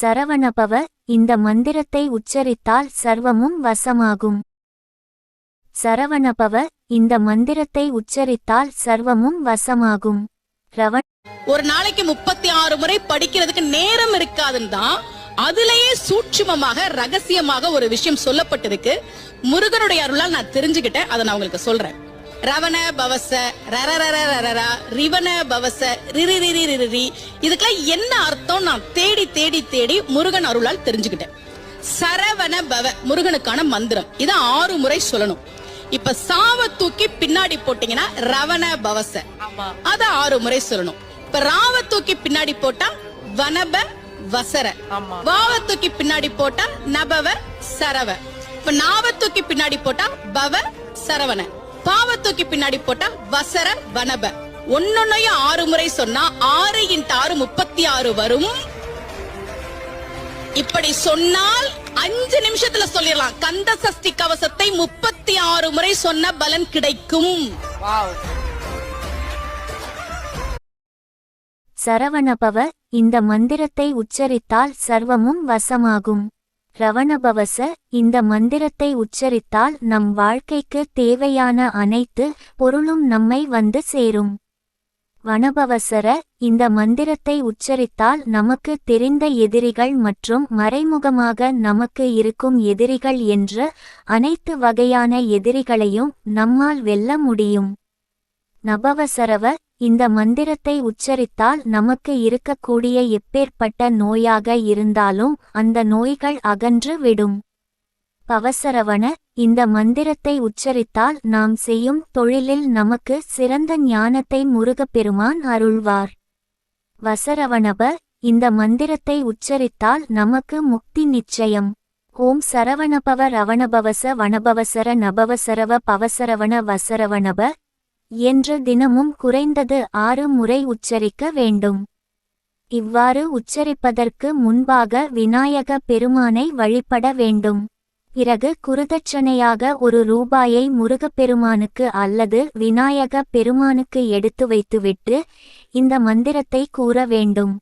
சரவணபவ இந்த மந்திரத்தை உச்சரித்தால் சர்வமும் வசமாகும். சரவணபவ இந்த மந்திரத்தை உச்சரித்தால் சர்வமும் வசமாகும். ரவண ஒரு நாளைக்கு முப்பத்தி ஆறு முறை படிக்கிறதுக்கு நேரம் இருக்காதுன்னு தான் அதுலயே சூட்சுமமாக ரகசியமாக ஒரு விஷயம் சொல்லப்பட்டிருக்கு. முருகனுடைய அருளால் நான் தெரிஞ்சுக்கிட்டேன் அதை நான் உங்களுக்கு சொல்றேன். ரவண பவச ரரரரரரரா ரிவன பவச ரிரி ரிரி ரிரி இதுக்கெல்லாம் என்ன அர்த்தம்? நான் தேடி தேடி தேடி முருகன் அருளால் தெரிஞ்சுக்கிட்டேன். சரவண பவ முருகனுக்கான மந்திரம். இதை ஆறு முறை சொல்லணும். இப்ப சாவ தூக்கி பின்னாடி போட்டீங்கன்னா ரவண பவச. அத ஆறு முறை சொல்லணும். இப்ப ராவ தூக்கி பின்னாடி போட்டா வனப வசர. வாவ தூக்கி பின்னாடி போட்டா நபவ சரவ. இப்ப நாவ தூக்கி பின்னாடி போட்டா பவ சரவண. பாவ தூக்கி பின்னாடி போட்டா வசர வனப. ஒன்னொன்னையும் ஆறு முறை சொன்னா ஆறு இன்ட்டு ஆறு முப்பத்தி ஆறு வரும். இப்படி சொன்னால் அஞ்சு நிமிஷத்துல சொல்லிடலாம். கந்த சஷ்டி கவசத்தை முப்பத்தி ஆறு முறை சொன்ன பலன் கிடைக்கும். சரவணபவ இந்த மந்திரத்தை உச்சரித்தால் சர்வமும் வசமாகும். ரவணபவச இந்த மந்திரத்தை உச்சரித்தால் நம் வாழ்க்கைக்கு தேவையான அனைத்து பொருளும் நம்மை வந்து சேரும். வனபவசர இந்த மந்திரத்தை உச்சரித்தால் நமக்கு தெரிந்த எதிரிகள் மற்றும் மறைமுகமாக நமக்கு இருக்கும் எதிரிகள் என்ற அனைத்து வகையான எதிரிகளையும் நம்மால் வெல்ல முடியும். நபவசரவ இந்த மந்திரத்தை உச்சரித்தால் நமக்கு இருக்கக்கூடிய எப்பேற்பட்ட நோயாக இருந்தாலும் அந்த நோய்கள் அகன்று விடும். பவசரவண இந்த மந்திரத்தை உச்சரித்தால் நாம் செய்யும் தொழிலில் நமக்கு சிறந்த ஞானத்தை முருகப்பெருமான் அருள்வார். வசரவணப இந்த மந்திரத்தை உச்சரித்தால் நமக்கு முக்தி நிச்சயம். ஓம் சரவணபவ ரவணபவச வனபவசர நபவசரவ பவசரவண வசரவணப என்று தினமும் குறைந்தது ஆறு முறை உச்சரிக்க வேண்டும். இவ்வாறு உச்சரிப்பதற்கு முன்பாக விநாயக பெருமானை வழிபட வேண்டும். பிறகு குருதட்சணையாக ஒரு ரூபாயை முருகப்பெருமானுக்கு அல்லது விநாயக பெருமானுக்கு எடுத்து வைத்துவிட்டு இந்த மந்திரத்தை கூற வேண்டும்.